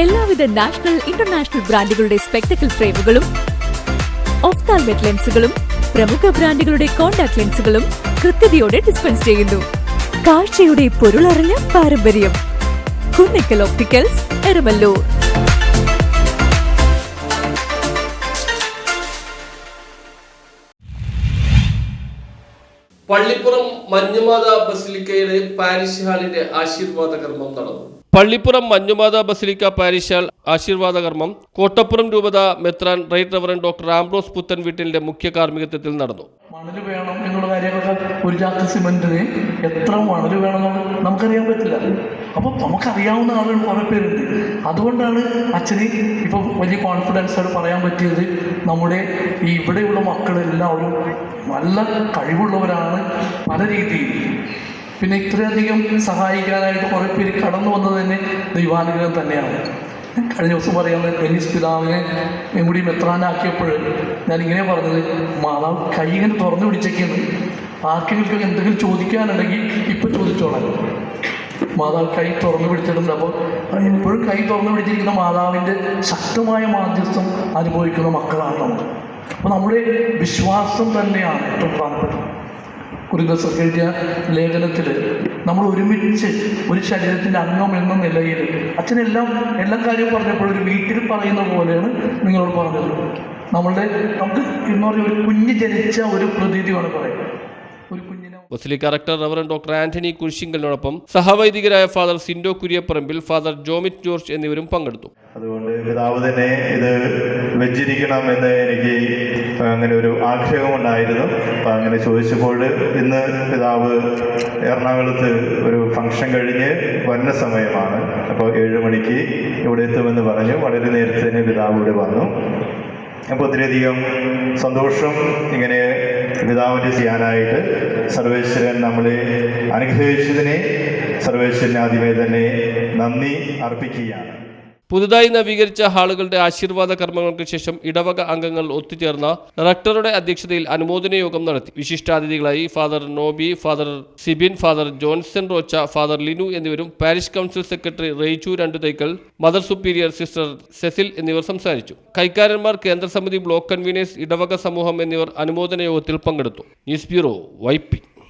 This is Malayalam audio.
എല്ലാവിധ നാഷണൽ ഇന്റർനാഷണൽ ബ്രാൻഡുകളുടെ സ്പെക്ടക്കിൾ ഫ്രെയിമുകളും ഒഫ്താൽമെറ്റ് ലെൻസുകളും പ്രമുഖ ബ്രാൻഡുകളുടെ കോൺടാക്ട് ലെൻസുകളും കൃത്യതയോടെ ഡിസ്പെൻസ് ചെയ്യുന്നു. കാഴ്ചയുടെ പൊരുളറിഞ്ഞ പാരമ്പര്യം. കുന്നിക്കൽ ഓപ്റ്റിക്കൽസ് എരമല്ലൂർ. പള്ളിപ്പുറം മഞ്ഞുമാത ബസിലിക്കയുടെ പാരിഷ് ഹാളിന്റെ ആശീർവാദ കർമ്മം നടന്നു. Pallippuram Manjumatha basilica parish hall ആശീർവാദ കർമ്മം കോട്ടപ്പുറം രൂപത മെത്രാൻ റൈറ്റ് റവറൻ ഡോക്ടർ ആംബ്രോസ് പുത്തൻ വീട്ടിലെ മുഖ്യ കാർമ്മികത്വത്തിൽ നടന്നു. മണൽ വേണം എന്നുള്ള കാര്യങ്ങളൊക്കെ ഒരു ചാക്ക് സിമെന്റിന് എത്ര മണൽ വേണമെന്ന് നമുക്കറിയാൻ പറ്റില്ല. അപ്പോൾ നമുക്കറിയാവുന്ന ആളുകൾ കുറേ പേരുണ്ട്. അതുകൊണ്ടാണ് അച്ഛന് ഇപ്പം വലിയ കോൺഫിഡൻസോട് പറയാൻ പറ്റിയത് നമ്മുടെ ഈ ഇവിടെയുള്ള മക്കളെല്ലാവരും നല്ല കഴിവുള്ളവരാണ് പല രീതിയിൽ. പിന്നെ ഇത്രയധികം സഹായിക്കാനായിട്ട് കുറേ പേര് കടന്നു വന്നത് തന്നെ ദൈവാനുഗ്രഹം തന്നെയാണ്. കഴിഞ്ഞ ദിവസം പറയുന്നത് ഡെന്നിസ് പിതാവിനെ കൂടി മെത്രാനാക്കിയപ്പോൾ ഞാനിങ്ങനെ പറഞ്ഞത് മാതാവ് കൈ ഇങ്ങനെ തുറന്നു പിടിച്ചേക്കുന്നു ആർക്കെങ്കിലും എന്തെങ്കിലും ചോദിക്കാനുണ്ടെങ്കിൽ ഇപ്പം ചോദിച്ചോളാം. മാതാവ് കൈ തുറന്നു പിടിച്ചിട്ടുണ്ട് അപ്പോൾ എപ്പോഴും കൈ തുറന്നു പിടിച്ചിരിക്കുന്ന മാതാവിന്റെ ശക്തമായ മാധ്യസ്ഥം അനുഭവിക്കുന്ന മക്കളാണ് നമ്മൾ. അപ്പോൾ നമ്മുടെ വിശ്വാസം തന്നെയാണ് ഏറ്റവും പ്രധാനപ്പെട്ടത്. ഒരു ദിവസം എഴുതിയ ലേഖനത്തിൽ നമ്മൾ ഒരുമിച്ച് ഒരു ശരീരത്തിന്റെ അംഗം എന്ന നിലയിൽ അച്ഛനെല്ലാം എല്ലാ കാര്യവും പറഞ്ഞപ്പോൾ ഒരു വീട്ടിൽ പറയുന്ന പോലെയാണ് നിങ്ങളോട് പറഞ്ഞത്. നമ്മളുടെ നമുക്ക് എന്ന് പറഞ്ഞ ഒരു കുഞ്ഞ് ജനിച്ച ഒരു പ്രതീതിയാണ് പറയുന്നത്. ഒരു കുഞ്ഞിനെ basilica rector reverend doctor Antony കുരിശിങ്കലിനോടൊപ്പം സഹവൈദികരായ father Sindo Kuriapparambil father Jomit George എന്നിവരും പങ്കെടുത്തു. അതുകൊണ്ട് പിതാവ് തന്നെ ഇത് വെച്ചിരിക്കണം എന്ന് എനിക്ക് അങ്ങനെ ഒരു ആക്ഷേപമുണ്ടായിരുന്നു അപ്പം അങ്ങനെ ചോദിച്ചപ്പോൾ ഇന്ന് പിതാവ് എറണാകുളത്ത് ഒരു ഫംഗ്ഷൻ കഴിഞ്ഞ് വരുന്ന സമയമാണ്. അപ്പോൾ ഏഴ് മണിക്ക് ഇവിടെ എത്തുമെന്ന് പറഞ്ഞു. വളരെ നേരത്തെ തന്നെ പിതാവ് ഇവിടെ വന്നു. അപ്പോൾ ഒത്തിരിയധികം സന്തോഷം ഇങ്ങനെ പിതാവിന്റെ ചെയ്യാനായിട്ട് സർവേശ്വരൻ നമ്മളെ അനുഗ്രഹിച്ചതിനെ സർവേശ്വരൻ ആദ്യമേ തന്നെ നന്ദി അർപ്പിക്കുകയാണ്. പുതുതായി നവീകരിച്ച ഹാളുകളുടെ ആശീർവാദ കർമ്മങ്ങൾക്ക് ശേഷം ഇടവക അംഗങ്ങൾ ഒത്തുചേർന്ന റക്ടറുടെ അധ്യക്ഷതയിൽ അനുമോദന യോഗം നടത്തി. വിശിഷ്ടാതിഥികളായി father Noby father Sibin father Johnson Rocha father Linu എന്നിവരും parish council secretary Raichu Randuthaikkal mother superior sister Cecil എന്നിവർ സംസാരിച്ചു. കൈക്കാരന്മാർ കേന്ദ്രസമിതി ബ്ലോക്ക് കൺവീനേഴ്സ് ഇടവക സമൂഹം എന്നിവർ അനുമോദന യോഗത്തിൽ പങ്കെടുത്തു. News bureau വൈപ്പി